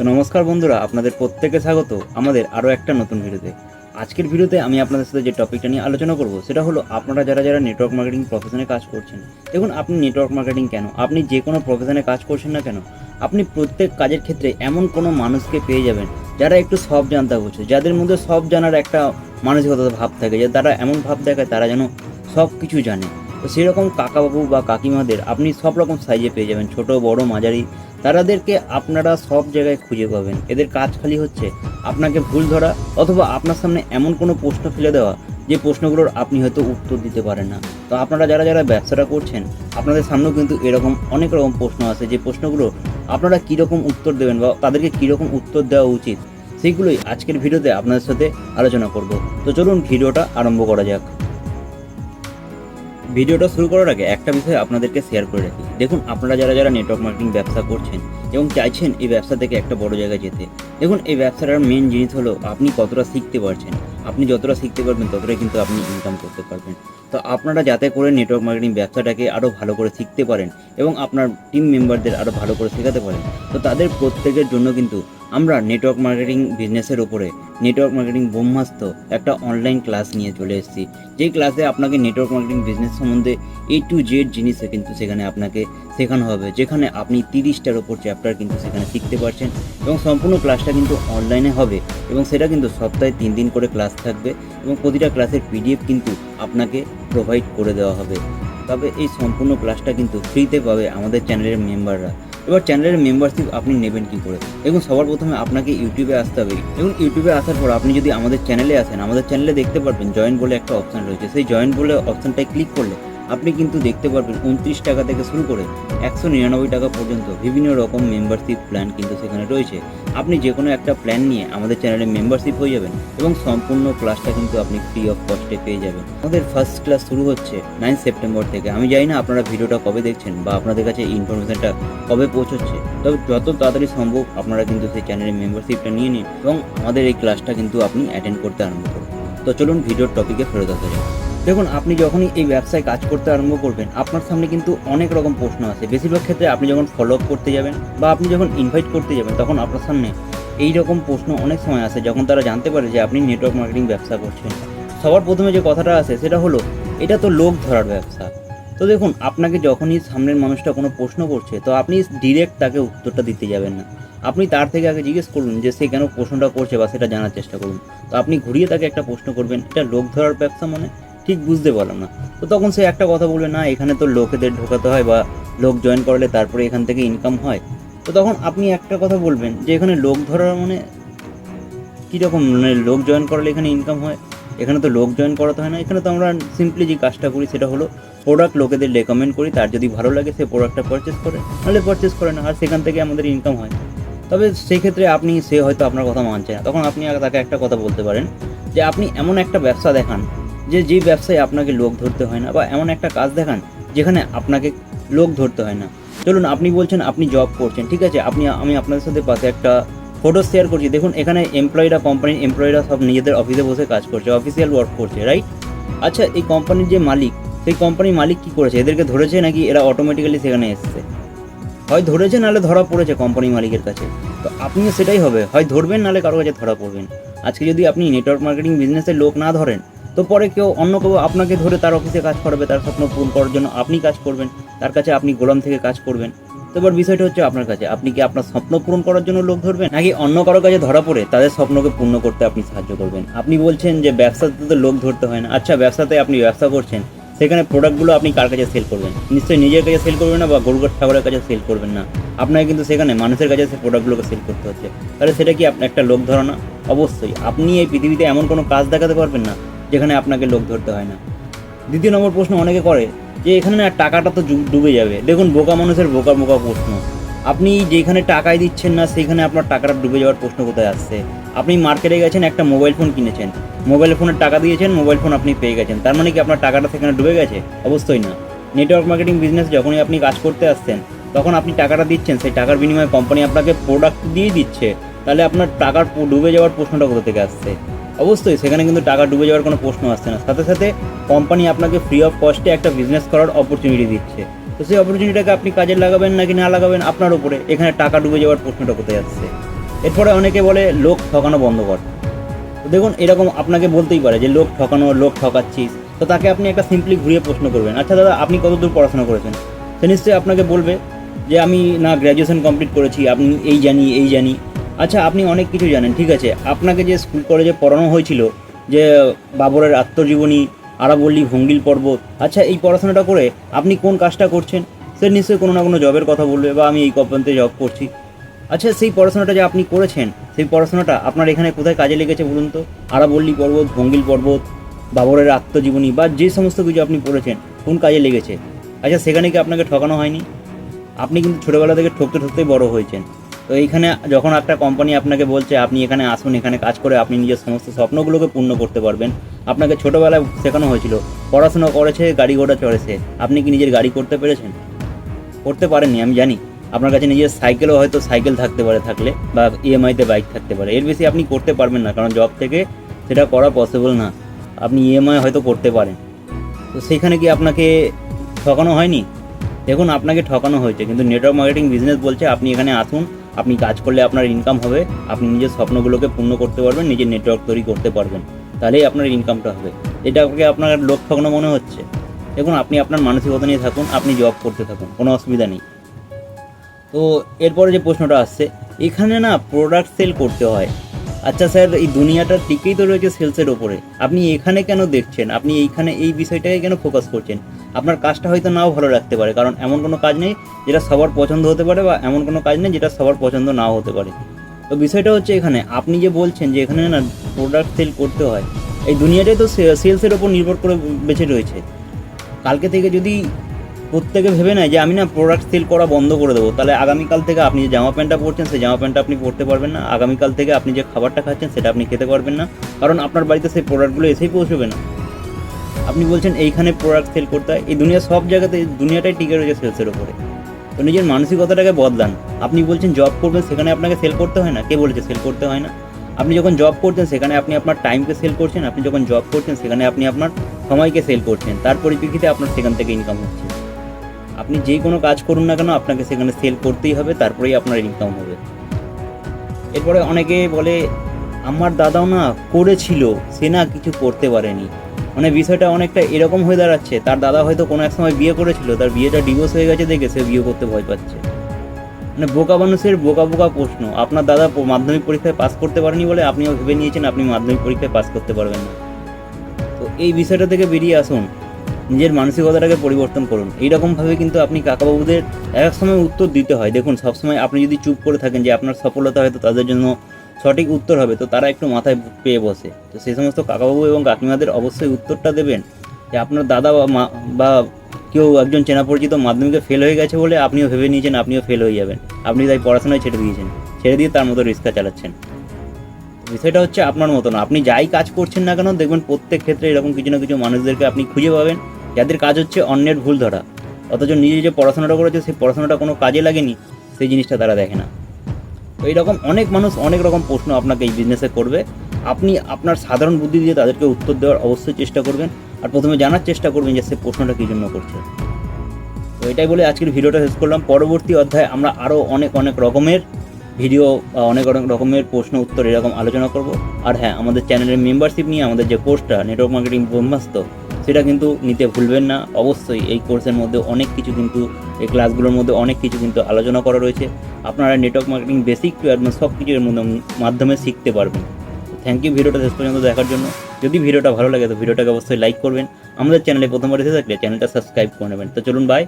তো নমস্কার বন্ধুরা, আপনাদের প্রত্যেকে স্বাগত আমাদের আরও একটা নতুন ভিডিওতে। আজকের ভিডিওতে আমি আপনাদের সাথে যে টপিকটা নিয়ে আলোচনা করব, সেটা হলো আপনারা যারা যারা নেটওয়ার্ক মার্কেটিং প্রফেশনে কাজ করছেন, দেখুন আপনি নেটওয়ার্ক মার্কেটিং কেন? আপনি যে কোনো প্রফেশনে কাজ করছেন না কেন? আপনি প্রত্যেক কাজের ক্ষেত্রে এমন কোনো মানুষকে পেয়ে যাবেন, যারা একটু সব জানতে হচ্ছে যাদের মধ্যে সব জানার একটা মানসিকতা ভাব থাকে, যে তারা এমন ভাব দেখায়, তারা যেন সব কিছু জানে। তো সেরকম কাকাবাবু বা কাকিমাদের আপনি সব রকম সাইজে পেয়ে যাবেন, ছোট, বড়, মাঝারি তারাদেরকে আপনারা সব জায়গায় খুঁজে পাবেন। এদের কাজ খালি হচ্ছে আপনাকে ভুল ধরা অথবা আপনার সামনে এমন কোনো প্রশ্ন ফেলে দেওয়া যে প্রশ্নগুলোর আপনি হয়তো উত্তর দিতে পারেন না। তো আপনারা যারা যারা ব্যবসাটা করছেন, আপনাদের সামনেও কিন্তু এরকম অনেক রকম প্রশ্ন আছে যে প্রশ্নগুলো আপনারা কীরকম উত্তর দেবেন বা তাদেরকে কীরকম উত্তর দেওয়া উচিত, সেইগুলোই আজকের ভিডিওতে আপনাদের সাথে আলোচনা করব। তো চলুন ভিডিওটা আরম্ভ করা যাক। ভিডিওটা শুরু করার আগে একটা বিষয় আপনাদেরকে শেয়ার করে রাখি। দেখুন, আপনারা যারা যারা নেটওয়ার্ক মার্কেটিং ব্যবসা করছেন এবং চাইছেন এই ব্যবসা থেকে একটা বড় জায়গায় যেতে, দেখুন, এই ব্যবসাটার মেন জিনিস হলো আপনি কতটা শিখতে পারছেন। আপনি যতটা শিখতে পারবেন, ততটাই কিন্তু আপনি ইনকাম করতে পারবেন। তো আপনারা যাতে করে নেটওয়ার্ক মার্কেটিং ব্যবসাটাকে আরও ভালো করে শিখতে পারেন এবং আপনার টিম মেম্বারদের আরও ভালো করে শেখাতে পারেন, তো তাদের প্রত্যেকের জন্য কিন্তু আমরা নেটওয়ার্ক মার্কেটিং বিজনেসের উপরে নেটওয়ার্ক মার্কেটিং ব্রহ্মাস্ত্র একটা অনলাইন ক্লাস নিয়ে চলে এসেছি। যেই ক্লাসে আপনাকে নেটওয়ার্ক মার্কেটিং বিজনেস সম্বন্ধে এ টু জেড জিনিসে কিন্তু সেখানে আপনাকে শেখানো হবে, যেখানে আপনি তিরিশটার ওপর চ্যাপ্টার কিন্তু সেখানে শিখতে পারছেন এবং সম্পূর্ণ ক্লাসটা কিন্তু অনলাইনে হবে এবং সেটা কিন্তু সপ্তাহে তিন দিন করে ক্লাস থাকবে এবং প্রতিটা ক্লাসের পিডিএফ কিন্তু আপনাকে প্রোভাইড করে দেওয়া হবে। তবে এই সম্পূর্ণ ক্লাসটা কিন্তু ফ্রিতে পাবে আমাদের চ্যানেলের মেম্বাররা এবার চ্যানেলের মেম্বারশিপ আপনি নেবেন কী করে? এবং সবার প্রথমে আপনাকে ইউটিউবে আসতে হবে। এবং ইউটিউবে আসার পর আপনি যদি আমাদের চ্যানেলে আসেন, আমাদের চ্যানেলে দেখতে পারবেন জয়েন বলে একটা অপশান রয়েছে। সেই জয়েন বলে অপশানটায় ক্লিক করলে আপনি কিন্তু দেখতে পারবেন উনত্রিশ টাকা থেকে শুরু করে একশো নিরানব্বই টাকা পর্যন্ত বিভিন্ন রকম মেম্বারশিপ প্ল্যান কিন্তু সেখানে রয়েছে। আপনি যে কোনো একটা প্ল্যান নিয়ে আমাদের চ্যানেলে মেম্বারশিপ হয়ে যাবেন এবং সম্পূর্ণ ক্লাসটা কিন্তু আপনি ফ্রি অফ কস্টে পেয়ে যাবেন। আমাদের ফার্স্ট ক্লাস শুরু হচ্ছে নাইন সেপ্টেম্বর থেকে। আমি জানি না আপনারা ভিডিওটা কবে দেখছেন বা আপনাদের কাছে ইনফরমেশনটা কবে পৌঁছচ্ছে। তবে যত তাড়াতাড়ি সম্ভব আপনারা কিন্তু সেই চ্যানেলের মেম্বারশিপটা নিয়ে নিন এবং আমাদের এই ক্লাসটা কিন্তু আপনি অ্যাটেন্ড করতে আরম্ভ করুন। তো চলুন ভিডিওর টপিকে ফেরত আসা যাক। দেখুন, আপনি যখনই এই ব্যবসায় কাজ করতে আরম্ভ করবেন, আপনার সামনে কিন্তু অনেক রকম প্রশ্ন আছে। বেশিরভাগ ক্ষেত্রে আপনি যখন ফলো আপ করতে যাবেন বা আপনি যখন ইনভাইট করতে যাবেন, তখন আপনার সামনে এই রকম প্রশ্ন অনেক সময় আসে, যখন তারা জানতে পারে যে আপনি নেটওয়ার্ক মার্কেটিং ব্যবসা করছেন। সবার প্রথমে যে কথাটা আসে, সেটা হলো, এটা তো লোক ধরার ব্যবসা। তো দেখুন, আপনাকে যখনই সামনের মানুষটা কোনো প্রশ্ন করছে, তো আপনি ডিরেক্ট তাকে উত্তরটা দিতে যাবেন না। আপনি তার থেকে আগে জিজ্ঞেস করুন যে সে কেন প্রশ্নটা করছে বা সেটা জানার চেষ্টা করুন। তো আপনি ঘুরিয়ে তাকে একটা প্রশ্ন করবেন, এটা লোক ধরার ব্যবসা মানে? ঠিক বুঝতে পারলাম না। তো তখন সে একটা কথা বলবে, না, এখানে তো লোকেদের ঢোকাতে হয় বা লোক জয়েন করলে তারপরে এখান থেকে ইনকাম হয়। তো তখন আপনি একটা কথা বলবেন যে, এখানে লোক ধরার মানে কীরকম মানে লোক জয়েন করলে এখানে ইনকাম হয়? এখানে তো লোক জয়েন করাতে হয় না। এখানে তো আমরা সিম্পলি যে কাজটা করি সেটা হলো প্রোডাক্ট লোকেদের রেকমেন্ড করি। তার যদি ভালো লাগে সে প্রোডাক্টটা পারচেস করে। নাহলে পারচেস করে না, আর সেখান থেকে আমাদের ইনকাম হয়। তবে সেই ক্ষেত্রে আপনি, সে হয়তো আপনার কথা মানছে না। তখন আপনি তাকে একটা কথা বলতে পারেন যে, আপনি এমন একটা ব্যবসা দেখান যে যে ব্যবসায় আপনাকে লোক ধরতে হয় না বা এমন একটা কাজ দেখান যেখানে আপনাকে লোক ধরতে হয় না। চলুন আপনি বলছেন আপনি জব করছেন, ঠিক আছে? আপনি, আমি আপনাদের সাথে পাশে একটা ফটো শেয়ার করছি। দেখুন, এখানে এমপ্লয়িরা কোম্পানির এমপ্লয়িরা সব নিজেদের অফিসে বসে কাজ করছে অফিসিয়াল ওয়ার্ক করছে রাইট আচ্ছা এই কোম্পানির যে মালিক, সেই কোম্পানির মালিক কি করেছে? এদেরকে ধরেছে নাকি এরা অটোমেটিক্যালি সেখানে এসছে? হয় ধরেছে, নাহলে ধরা পড়েছে কোম্পানি মালিকের কাছে। তো আপনিও সেটাই হবে। হয় ধরবেন, নাহলে কারও কাছে ধরা পড়বেন আজকে যদি আপনি নেটওয়ার্ক মার্কেটিং বিজনেসের লোক না ধরেন তো পরে কেউ অন্য কেউ আপনাকে ধরে তার অফিসে কাজ করাবে, তার স্বপ্ন পূরণ করার জন্য আপনি কাজ করবেন, তার কাছে আপনি গোলাম থেকে কাজ করবেন। তো এবার বিষয়টা হচ্ছে আপনার কাছে, আপনি কি আপনার স্বপ্ন পূরণ করার জন্য লোক ধরবেন? নাকি অন্য কারও কাছে ধরা পড়ে তাদের স্বপ্নকে পূর্ণ করতে আপনি সাহায্য করবেন? আপনি বলছেন যে ব্যবসাতে তো লোক ধরতে হয় না। আচ্ছা ব্যবসাতে আপনি ব্যবসা করছেন, সেখানে প্রোডাক্টগুলো আপনি কার কাছে সেল করবেন? নিশ্চয়ই নিজের কাছে সেল করবেন না বা গরুগার ঠাকুরের কাছে সেল করবেন না। আপনাকে কিন্তু সেখানে মানুষের কাছে সেই প্রোডাক্টগুলোকে সেল করতে হচ্ছে। তাহলে সেটা কি আপনার একটা লোক ধরানো অবশ্যই। আপনি এই পৃথিবীতে এমন কোনো কাজ দেখাতে পারবেন না যেখানে আপনাকে লোক ধরতে হয় না। দ্বিতীয় নম্বর প্রশ্ন অনেকে করে যে এখানে না টাকাটা তো ডুবে যাবে। দেখুন, বোকা মানুষের বোকা বোকা প্রশ্ন। আপনি যেখানে টাকাই দিচ্ছেন না সেখানে আপনার টাকাটা ডুবে যাওয়ার প্রশ্ন কোথায় আসছে? আপনি মার্কেটে গেছেন, একটা মোবাইল ফোন কিনেছেন। মোবাইল ফোনের টাকা দিয়েছেন, মোবাইল ফোন আপনি পেয়ে গেছেন। তার মানে কি আপনার টাকাটা সেখানে ডুবে গেছে? অবশ্যই না। নেটওয়ার্ক মার্কেটিং বিজনেস যখনই আপনি কাজ করতে আসছেন, তখন আপনি টাকাটা দিচ্ছেন। সেই টাকার বিনিময়ে কোম্পানি আপনাকে প্রোডাক্ট দিয়ে দিচ্ছে। তাহলে আপনার টাকার ডুবে যাওয়ার প্রশ্নটা কোথা থেকে আসছে? অবশ্যই সেখানে কিন্তু টাকা ডুবে যাওয়ার কোনো প্রশ্ন আসছে না। সাথে সাথে কোম্পানি আপনাকে ফ্রি অফ কস্টে একটা বিজনেস করার অপরচুনিটি দিচ্ছে। তো সেই অপরচুনিটিটাকে আপনি কাজে লাগাবেন নাকি না লাগাবেন আপনার উপরে এখানে টাকা ডুবে যাওয়ার প্রশ্নটা কোথায় আসছে? এরপরে অনেকে বলে লোক ঠকানো বন্ধ কর। তো দেখুন, এরকম আপনাকে বলতেই পারে যে লোক ঠকানো, লোক ঠকাচ্ছিস। তো তাকে আপনি একটা সিম্পলি ঘুরিয়ে প্রশ্ন করবেন আচ্ছা দাদা, আপনি কতদূর পড়াশোনা করেছেন? সে নিশ্চয়ই আপনাকে বলবে যে, আমি না গ্র্যাজুয়েশন কমপ্লিট করেছি, আপনি এই জানি এই জানি। আচ্ছা আপনি অনেক কিছু জানেন, ঠিক আছে। আপনাকে যে স্কুল কলেজে পড়ানো হয়েছিল, যে বাবরের আত্মজীবনী, আরাবল্লী ভঙ্গিল পর্বত আচ্ছা এই পড়াশোনাটা করে আপনি কোন কাজটা করছেন? সে নিশ্চয়ই কোনো না কোনো জবের কথা বলবে বা আমি এই কোম্পানিতে জব করছি। আচ্ছা সেই পড়াশোনাটা যে আপনি করেছেন, সেই পড়াশোনাটা আপনার এখানে কোথায় কাজে লেগেছে বলুন তো? আরাবল্লী পর্বত, ভঙ্গিল পর্বত, বাবরের আত্মজীবনী বা যে সমস্ত কিছু আপনি পড়েছেন, কোন কাজে লেগেছে? আচ্ছা সেখানে কি আপনাকে ঠকানো হয়নি? আপনি কিন্তু ছোটোবেলা থেকে ঠকতে ঠকতেই বড় হয়েছেন। তো এইখানে যখন একটা কোম্পানি আপনাকে বলছে, আপনি এখানে আসুন, এখানে কাজ করে আপনি নিজের সমস্ত স্বপ্নগুলোকে পূর্ণ করতে পারবেন। আপনাকে ছোটোবেলায় শেখানো হয়েছিল, পড়াশোনা করেছে, গাড়ি ঘোড়া চড়েছে। আপনি কি নিজের গাড়ি করতে পেরেছেন? করতে পারেননি, আমি জানি। আপনার কাছে নিজের সাইকেলও হয়তো সাইকেল থাকতে পারে থাকলে, বা ইএমআইতে বাইক থাকতে পারে। এর বেশি আপনি করতে পারবেন না, কারণ জব থেকে সেটা করা পসিবল না। আপনি ইএমআই হয়তো করতে পারেন। তো সেখানে কি আপনাকে ঠকানো হয়নি? দেখুন, আপনাকে ঠকানো হয়েছে, কিন্তু নেটওয়ার্ক মার্কেটিং বিজনেস বলছে, আপনি এখানে আসুন আপনি কাজ করলে আপনার ইনকাম হবে, আপনি নিজের স্বপ্নগুলোকে পূর্ণ করতে পারবেন, নিজের নেটওয়ার্ক তৈরি করতে পারবেন। তাহলেই আপনার ইনকামটা হবে। এটাকে আপনার লোক ঠকানো মনে হচ্ছে। দেখুন, আপনি আপনার মানসিকতা নিয়ে থাকুন, আপনি জব করতে থাকুন, কোনো অসুবিধা নেই। তো এরপরে যে প্রশ্নটা আসছে, এখানে না প্রোডাক্ট সেল করতে হয়। আচ্ছা স্যার, এই দুনিয়াটা টিকেই তো রয়েছে সেলসের ওপরে। আপনি এখানে কেন দেখছেন? আপনি এইখানে এই বিষয়টাকে কেন ফোকাস করছেন? আপনার কাজটা হয়তো নাও ভালো লাগতে পারে, কারণ এমন কোনো কাজ নেই যেটা সবার পছন্দ হতে পারে বা এমন কোনো কাজ নেই যেটা সবার পছন্দ নাও হতে পারে। তো বিষয়টা হচ্ছে এখানে, আপনি যে বলছেন যে এখানে না প্রোডাক্ট সেল করতে হয়, এই দুনিয়াটাই তো সেলসের ওপর নির্ভর করে বেঁচে রয়েছে। কালকে থেকে যদি প্রত্যেকে ভেবে নেয় যে আমি না প্রোডাক্ট সেল করা বন্ধ করে দেবো। তাহলে আগামীকাল থেকে আপনি যে জামা প্যান্টটা পরছেন, সেই জামা প্যান্টটা আপনি পরতে পারবেন না। আগামীকাল থেকে আপনি যে খাবারটা খাচ্ছেন, সেটা আপনি খেতে পারবেন না। কারণ আপনার বাড়িতে সেই প্রোডাক্টগুলো এসেই পৌঁছবে না। আপনি বলছেন, এইখানে প্রোডাক্ট সেল করতে হয়। এই দুনিয়া সব জায়গাতে দুনিয়াটাই টিকে রয়েছে সেলসের ওপরে তো নিজের মানসিকতাটাকে বদলান। আপনি বলছেন, জব করবেন, সেখানে আপনাকে সেল করতে হয় না? কে বলেছে সেল করতে হয় না? আপনি যখন জব করছেন, সেখানে আপনি আপনার টাইমকে সেল করছেন। আপনি যখন জব করছেন, সেখানে আপনি আপনার সময়কে সেল করছেন। তার পরিপ্রেক্ষিতে আপনার সেখান থেকে ইনকাম হচ্ছে। আপনি যে কোনো কাজ করুন না কেন, আপনাকে সেখানে সেল করতেই হবে, তারপরেই আপনার ইনকাম হবে। এরপরে অনেকে বলে, আমার দাদাও না করেছিল, সে না কিছু করতে পারেনি। মানে বিষয়টা অনেকটা এরকম হয়ে দাঁড়াচ্ছে। তার দাদা হয়তো কোনো এক সময় বিয়ে করেছিল, তার বিয়েটা ডিভোর্স হয়ে গেছে দেখে সে বিয়ে করতে ভয় পাচ্ছে। মানে বোকা মানুষের বোকা বোকা প্রশ্ন। আপনার দাদা মাধ্যমিক পরীক্ষায় পাস করতে পারেনি বলে আপনিও ভেবে নিয়েছেন, আপনি মাধ্যমিক পরীক্ষায় পাস করতে পারবেন না। তো এই বিষয়টা থেকে বেরিয়ে আসুন। নিজের মানসিকতাটাকে পরিবর্তন করুন। এইরকমভাবে কিন্তু আপনি কাকাবাবুদের এক সময় উত্তর দিতে হয়। দেখুন, সবসময় আপনি যদি চুপ করে থাকেন যে আপনার সফলতা হয়তো তাদের জন্য সঠিক উত্তর হবে, তো তারা একটু মাথায় পেয়ে বসে। তো সেই সমস্ত কাকাবাবু এবং কাকিমাদের অবশ্যই উত্তরটা দেবেন যে আপনার দাদা বা মা বা কেউ একজন চেনা পরিচিত মাধ্যমিকে ফেল হয়ে গেছে বলে আপনিও ভেবে নিয়েছেন, আপনিও ফেল হয়ে যাবেন। আপনি তাই পড়াশোনায় ছেড়ে দিয়েছেন, ছেড়ে দিয়ে তার মতো রিস্কা চালাচ্ছেন। বিষয়টা হচ্ছে আপনার মতো না আপনি যাই কাজ করছেন না কেন, দেখবেন প্রত্যেক ক্ষেত্রে এরকম কিছু না কিছু মানুষদেরকে আপনি খুঁজে পাবেন। যাদের কাজ হচ্ছে অন্যের ভুল ধরা। অথচ নিজে যে পড়াশোনাটা করেছে, সেই পড়াশোনাটা কোনো কাজে লাগেনি, সেই জিনিসটা তারা দেখে না। তো এইরকম অনেক মানুষ অনেক রকম প্রশ্ন আপনাকে এই বিজনেসে করবে। আপনি আপনার সাধারণ বুদ্ধি দিয়ে তাদেরকে উত্তর দেওয়ার অবশ্যই চেষ্টা করবেন আর প্রথমে জানার চেষ্টা করবেন যে সে প্রশ্নটা কী জন্য করছে। তো এটাই বলে আজকের ভিডিওটা শেষ করলাম। পরবর্তী অধ্যায়ে আমরা আরও অনেক অনেক রকমের ভিডিও বা অনেক অনেক রকমের প্রশ্ন, উত্তর এরকম আলোচনা করব। আর হ্যাঁ আমাদের চ্যানেলের মেম্বারশিপ নিয়ে আমাদের যে কোর্সটা নেটওয়ার্ক মার্কেটিং ব্রহ্মাস্ত্র সেটা কিন্তু নিতে ভুলবেন না। অবশ্যই এই কোর্সের মধ্যে অনেক কিছু কিন্তু, এই ক্লাসগুলোর মধ্যে অনেক কিছু কিন্তু আলোচনা করা রয়েছে। আপনারা network marketing basic to advance সব কিছু এর মধ্যে, মাধ্যমে শিখতে পারবেন। থ্যাংক ইউ ভিডিওটা শেষ পর্যন্ত দেখার জন্য। যদি ভিডিওটা ভালো লাগে, তো ভিডিওটাকে অবশ্যই লাইক করবেন। আমাদের চ্যানেলে প্রথমবার এসে থাকলে চ্যানেলটা সাবস্ক্রাইব করে নেবেন। তো চলুন বাই